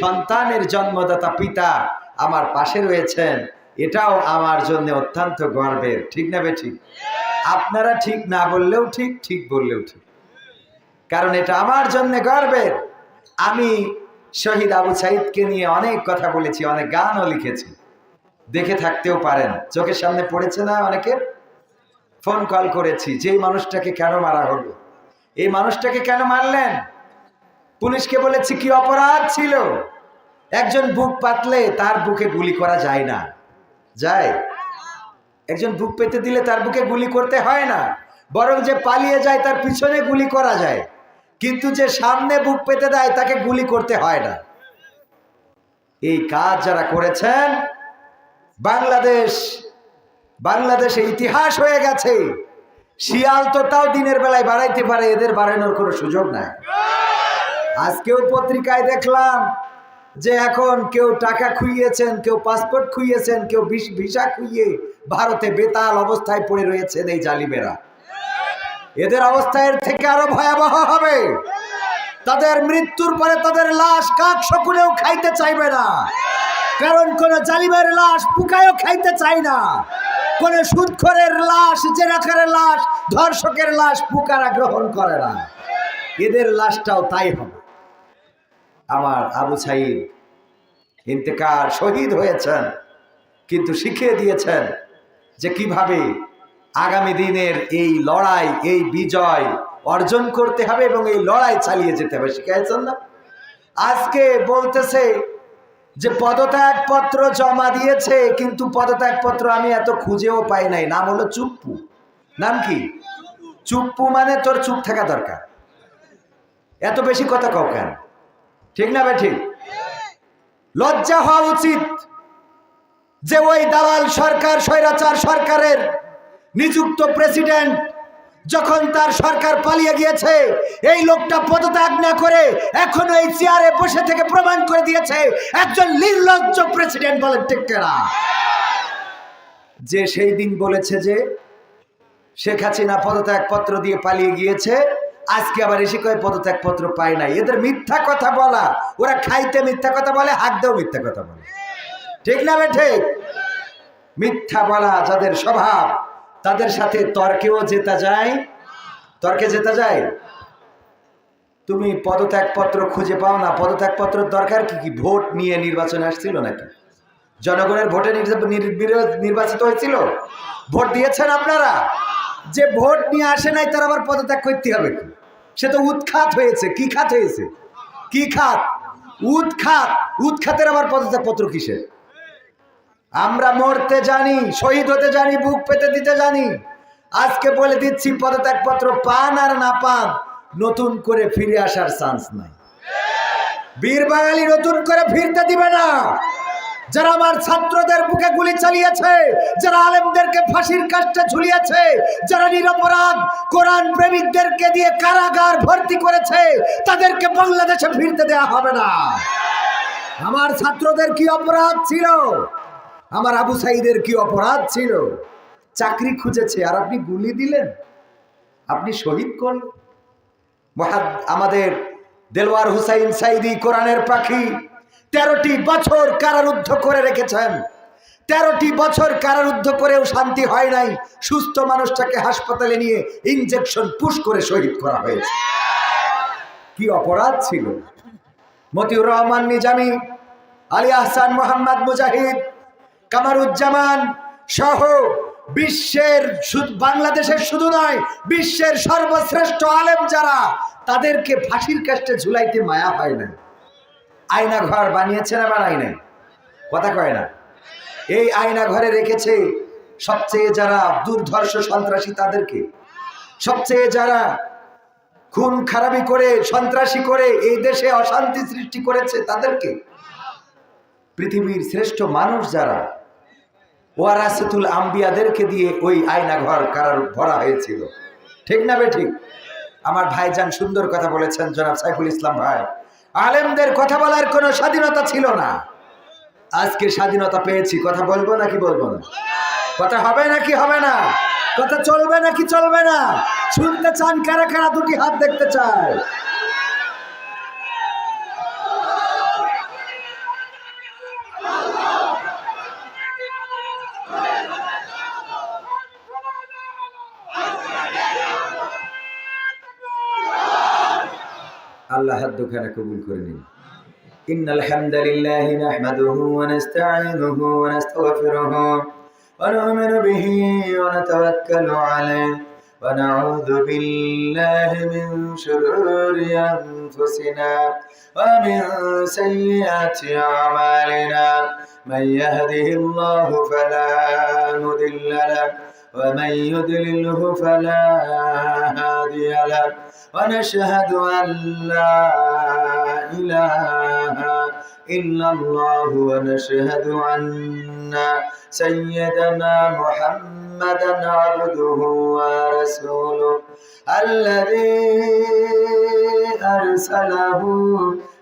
সন্তানের জন্মদাতা পিতা আমার পাশে রয়েছেন, এটাও আমার জন্য অত্যন্ত গর্বের, ঠিক না বে ঠিক? আপনারা ঠিক না বললেও ঠিক ঠিক বললেও ঠিক। কারণ এটা আমার জন্য গর্বের। আমি শহীদ আবু সাইদকে নিয়ে অনেক কথা বলেছি, অনেক গানও লিখেছি। দেখে থাকতেও পারেন, চোখের সামনে পড়েছে না অনেকের ফোন কল করেছি যে মানুষটাকে কেন মারা হলো? এই মানুষটাকে কেন মারলেন? পুলিশকে বলেছি, কি অপরাধ ছিল? একজন বুক পাতলে তার বুকে গুলি করা যায় না। যায়। একজন বুক পেতে দিলে তার বুকে গুলি করতে হয় না। বরং যে পালিয়ে যায়, তার পিছনে গুলি করা যায়। কিন্তু যে সামনে বুক পেতে দেয়, তাকে গুলি করতে হয় না। এই কাজ যারা করেছেন, বাংলাদেশ, বাংলাদেশে ইতিহাস হয়ে গেছে। শিয়াল তো তাও দিনের বেলায় বাড়াইতে পারে, এদের বাড়ানোর কোনো সুযোগ নাই। আজকেও পত্রিকায় দেখলাম যে এখন কেউ টাকা খুইয়েছেন, কেউ পাসপোর্ট খুইয়েছেন, কেউ ভিস- খুইয়ে ভারতে বেতাল অবস্থায় পড়ে রয়েছেন এই জালিমেরা। এদের অবস্থা এর থেকে আরও ভয়াবহ হবে। তাদের মৃত্যুর পরে তাদের লাশ কাক সকলেও খাইতে চাইবে না। কারণ কোন জালিমের লাশ পুকায়ও খাইতে চায় না। কোন সুদখরের লাশ, জেনাকারের লাশ, ধর্ষকের লাশ পুকারা গ্রহণ করে না। এদের লাশটাও তাই হবে। আমার আবু সাইদ ইন্তেকার শহীদ হয়েছেন, কিন্তু শিখিয়ে দিয়েছেন যে কীভাবে আগামী দিনের এই লড়াই, এই বিজয় অর্জন করতে হবে এবং এই লড়াই চালিয়ে যেতে হবে। শিখিয়েছেন না? আজকে বলতেছে যে পদত্যাগপত্র জমা দিয়েছে, কিন্তু পদত্যাগপত্র আমি এত খুঁজেও পাই নাই। নাম হলো চুপ্পু। নাম কি? চুপ্পু মানে তোর চুপ থাকা দরকার। এত বেশি কথা কও কেন? ঠিক না ভাই ঠিক? লজ্জা হওয়া উচিত যে ওই দালাল সরকার, স্বৈরাচার সরকারের নিযুক্ত প্রেসিডেন্ট যখন তার সরকার পালিয়ে গিয়েছে, এই লোকটা পদত্যাগ না করে এখনও এই চেয়ারে বসে থেকে প্রমাণ করে দিয়েছে, একজন নির্লজ্জ প্রেসিডেন্ট বলেন ঠিক যে সেই দিন বলেছে যে শেখ হাসিনা পদত্যাগ পত্র দিয়ে পালিয়ে গিয়েছে আজকে আবার এসে কয়ে পদত্যাগ পত্র পায় নাই? এদের মিথ্যা কথা বলা। ওরা খাইতে মিথ্যা কথা বলে হাঁকতেও মিথ্যা কথা বলে। ঠিক না ঠিক? মিথ্যা বলা যাদের স্বভাব, তাদের সাথে তর্কেও জেতা যায়। তর্কে জেতা যায়? তুমি পদত্যাগপত্র খুঁজে পাও না। পদত্যাগপত্র দরকার কি কি? ভোট নিয়ে নির্বাচনে আসছিল নাকি? জনগণের ভোটে নির্বা- নির্বাচিত হয়েছিল? ভোট দিয়েছেন আপনারা? যে ভোট নিয়ে আসে নাই, তার আবার পদত্যাগ করতে হবে কি? সে তো উৎখাত হয়েছে। কি খাত হয়েছে? কি খাত? উৎখাত। উৎখাতের আবার পদত্যাগপত্র কিসের? আমরা মরতে জানি, শহীদ হতে জানি, বুক পেতে দিতে জানি। আজকে বলে দিচ্ছি, পদত্যাগপত্র পান আর না পান, নতুন করে ফিরে আসার চান্স নাই। বীর বাঙালি নতুন করে ফিরতে দিবে না। যারা আমার ছাত্রদের বুকে গুলি চালিয়েছে, যারা আলেমদেরকে ফাঁসির কাষ্টে ঝুলিয়েছে, যারা নিরপরাধ কোরআন প্রেমিকদেরকে দিয়ে কারাগার ভর্তি করেছে, তাদেরকে বাংলাদেশে ফিরতে দেওয়া হবে না। আমার ছাত্রদের কি অপরাধ ছিল? আমার আবু সাইদের কি অপরাধ ছিল? চাকরি খুঁজেছে, আর আপনি গুলি দিলেন? আপনি শহীদ করলেন আমাদের দেলওয়ার হুসাইন সাইদি কোরআনের পাখি। তেরোটি বছর কারারুদ্ধ করে রেখেছেন। তেরোটি বছর কারারুদ্ধ করেও শান্তি হয় নাই। সুস্থ মানুষটাকে হাসপাতালে নিয়ে ইনজেকশন পুশ করে শহীদ করা হয়েছে। কি অপরাধ ছিল? মতিউর রহমান নিজামী, আলী আহসান মোহাম্মদ মুজাহিদ, কামারুজ্জামান সহ বিশ্বের বাংলাদেশের শুধু নয়, বিশ্বের সর্বশ্রেষ্ঠ আলেম যারা, তাদেরকে ফাঁসির কাষ্টে ঝুলাইতে মায়া হয় না আয়না ঘর বানিয়েছে না বানাই নাই কথা কয় না। এই আয়না ঘরে রেখেছে সবচেয়ে যারা দুর্ধর্ষ সন্ত্রাসী তাদেরকে। সবচেয়ে যারা খুন খারাপি করে, সন্ত্রাসী করে, এই দেশে অশান্তি সৃষ্টি করেছে তাদেরকে। পৃথিবীর শ্রেষ্ঠ মানুষ যারা ওয়ারাসেতুল আম্বিয়াদেরকে দিয়ে ওই আয়না ঘর কারার ভরা হয়েছিল। ঠিক না বে ঠিক? আমার ভাইজান সুন্দর কথা বলেছেন জনাব সাইফুল ইসলাম ভাই। আলেমদের কথা বলার কোনো স্বাধীনতা ছিল না। আজকে স্বাধীনতা পেয়েছি, কথা বলব নাকি বলব না? কথা হবে নাকি হবে না? কথা চলবে নাকি চলবে না? শুনতে চান কারা কারা দুটি হাত দেখতে চায়? আল্লাহ হাত দুখানা কবুল করে নিন إن الحمد لله نحمده ونستعينه ونستغفره ونؤمن به ونتوكل عليه ونعوذ بالله من شرور أنفسنا ومن سيئات أعمالنا من يهده الله فلا مضل له ومن يضلله فلا هادي له ونشهد أن لا إله إلا الله ونشهد أن سيدنا محمدا عبده ورسوله الذي أرسله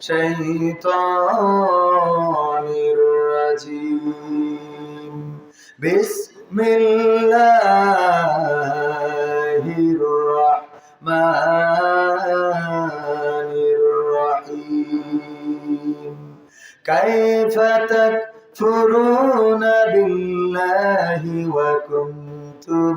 الشيطان الرجيم بسم الله الرحمن الرحيم كيف تكفرون بالله وكنتم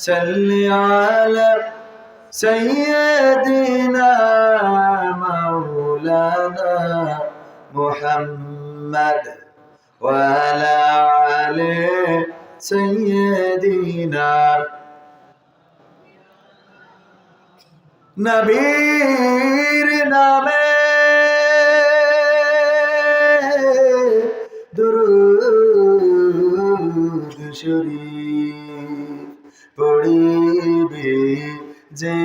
صل على سيدنا مولانا محمد وعلى آل سيدنا নবীর নামে দুরুদ শরীফ যে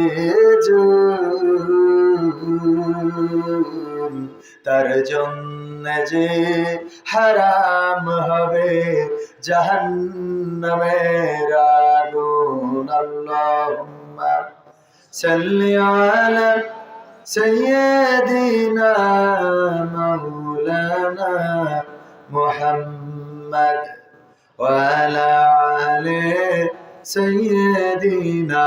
তার জন্য যে হারাম হবে জাহান্নামের আগুন, আল্লাহুম্মা সাল্লি আলা সাইয়্যিদিনা মাওলানা মুহাম্মদ ওয়া আলা আলি সাইয়্যিদিনা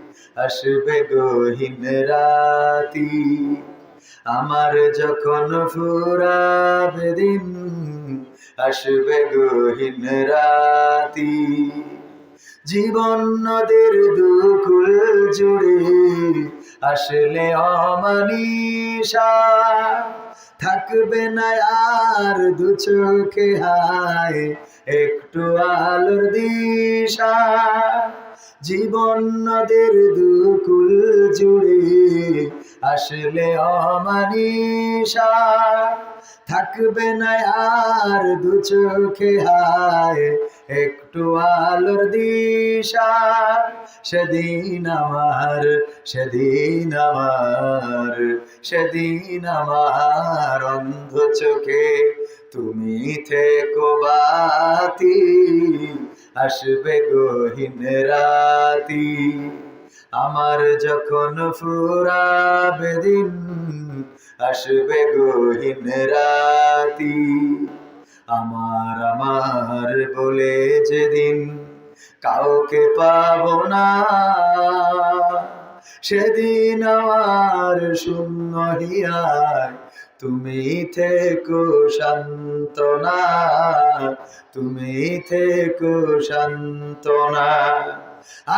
আসবে গহীন রাতি। আমার যখন ফুরাবে দিন, আসবে গহীন রাতি। জীবন নদীর দুকুল জুড়ে আসলে অমানিসা। থাকবে না আর দু চোখে হায়, একটু আলোর দিশা। জীবন নদীর দুকুল জুড়ে আসলে অমানিসা। থাকবে না আর দু চোখে হায়, একটু আলোর দিশা। সেদিন আমার সেদিন আমার সেদিন আমার অন্ধ চোখে তুমি থেকো বাতি। আসবে গহীন রাতি। আমার যখন ফুরাবে দিন, আসবে গহীন রাতি। আমার আমার বলে যেদিন কাউকে পাব না, সেদিন আমার শূন্য হিয়ায় তুমি থেকো শান্তনা, তুমি থেকো শান্তনা।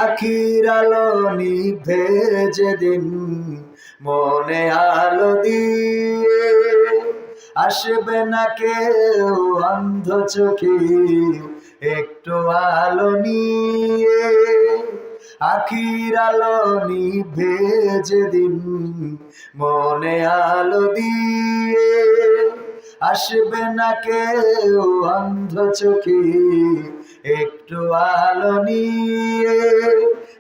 আখির আলো নিভে যেদিন মনে আলো দিয়ে আসবে না কেউ অন্ধ চোখে একটু আলো নিয়ে। আখির আলো নিভে যেদিন মনে আলো দিয়ে আসবে না কেউ অন্ধ চোখে একটু আলো নিয়ে।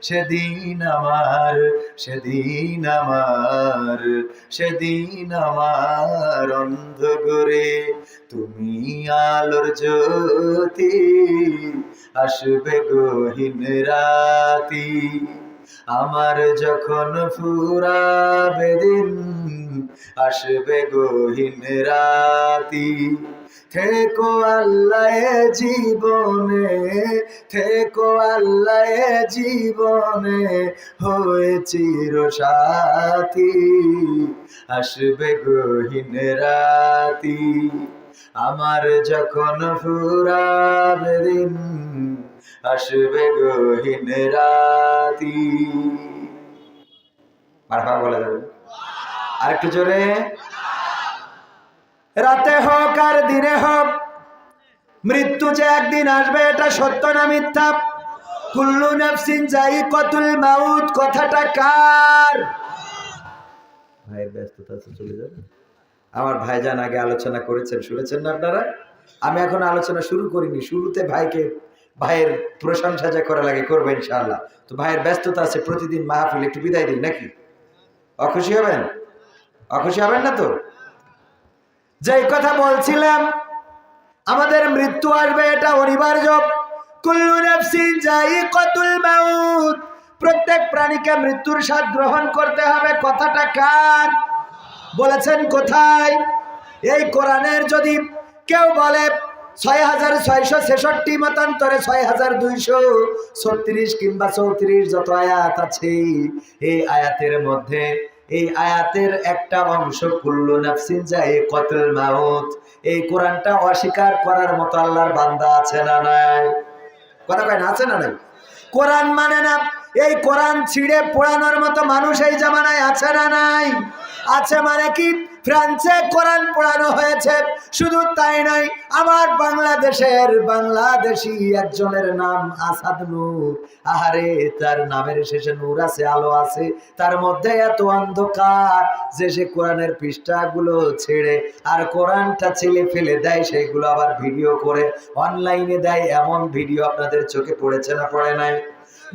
সেদিন আমার সেদিন আমার সেদিন আমার অন্ধ করে তুমি আলোর জ্যোতি আসবে গহীন রাতি। আমার যখন ফুরাবে দিন, আসবে গহীন রাতি। থেকো আল্লাহ জীবনে, থেকো আল্লাহ জীবনে, হয়ে চির সাথী আসবে গহীন রাতি। আমার যখন ফুরাবে দিন, আসবে গহীন রাতি। বারবার বলে যাবে আরেকটু জোরে। রাতে হোক আর দিনে হোক, মৃত্যু যে একদিন আসবে, এটা সত্য না মিথ্যা? কুল্লু নাফসিন যাই কতুল মাউত, কথাটা কার? ভাইয়ের ব্যস্ততা চলে যাবে। আমার ভাইজান আগে আলোচনা করেছেন, শুনেছেন না আপনারা? আমি এখন আলোচনা শুরু করিনি, শুরুতে ভাইকে, ভাইয়ের প্রশংসা যা করা লাগে করব ইনশাআল্লাহ। তো ভাইয়ের ব্যস্ততা আছে, প্রতিদিন মাহফিল একটু বিদায় দিন নাকি? অখুশি হবেন? অখুশি হবেন না তো? যে কথা বলছিলাম, আমাদের মৃত্যু আসবে, এটা অনিবার্য। প্রত্যেক প্রাণীকে মৃত্যুর স্বাদ গ্রহণ করতে হবে। কথাটা কার? বলেছেন কোথায়? এই কোরআনের যদি কেউ বলে ছয় হাজার ছয়শো ছেষট্টি মতান্তরে ছয় হাজার দুইশো ছত্রিশ কিংবা চৌত্রিশ যত আয়াত আছে, এই আয়াতের মধ্যে এই আয়াতের একটা অংশ, কুল্লু নাফসিন যায় কতল মাউত। এই কোরআনটা অস্বীকার করার মতো আল্লাহর বান্দা আছে না নাই? কথা কয় না, আছে না নাই? কোরআন মানে না, এই কোরআন ছিঁড়ে পোড়ানোর মতো মানুষ এই জামানায় আছে না নাই? আছে মানে কি? ফ্রান্সে কোরআন পড়ানো হয়েছে। শুধু তাই নয়, আমার বাংলাদেশের বাংলাদেশি একজনের নাম আসাদ নূর। আহারে, তার নামের শেষে নূর আছে, আলো আছে। তার মধ্যে এত অন্ধকার যে সে কোরআনের পৃষ্ঠাগুলো ছেড়ে আর কোরআনটা ছেলে ফেলে দেয় সেইগুলো আবার ভিডিও করে। অনলাইনে দেয়, এমন ভিডিও আপনাদের চোখে পড়েছে না পড়ে নাই?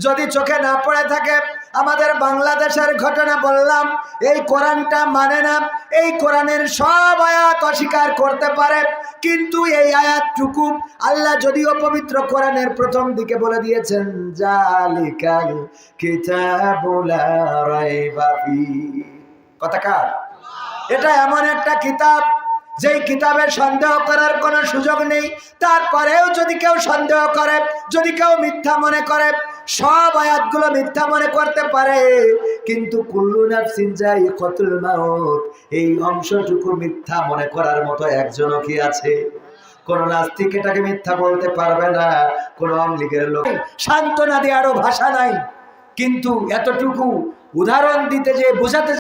যদি চোখে না পড়ে থাকে, আমাদের বাংলাদেশের ঘটনা বললাম, এই কোরআনটা মানে না, এই কোরআনের সব আয়াত অস্বীকার করতে পারে, কিন্তু এই আয়াতটুকু আল্লাহ যদিও পবিত্র কোরআনের প্রথম দিকে বলে দিয়েছেন কথা এটা এমন একটা কিতাব, যেই কিতাবের সন্দেহ করার কোনো সুযোগ নেই। তারপরেও যদি কেউ সন্দেহ করে, যদি কেউ মিথ্যা মনে করে সব আয়াতগুলো মিথ্যা মনে করতে পারে, কিন্তু কুল্লু নাফসিন যাই কতুল মাউত, এই অংশটুকু মিথ্যা মনে করার মতো একজনও কি আছে? কোন নাস্তিক এটাকে মিথ্যা বলতে পারবে না, কোন অমলিগের লোক। সান্ত্বনা আরও ভাষা নাই, কিন্তু এতটুকু উদাহরণ দিতে যে বোঝাতে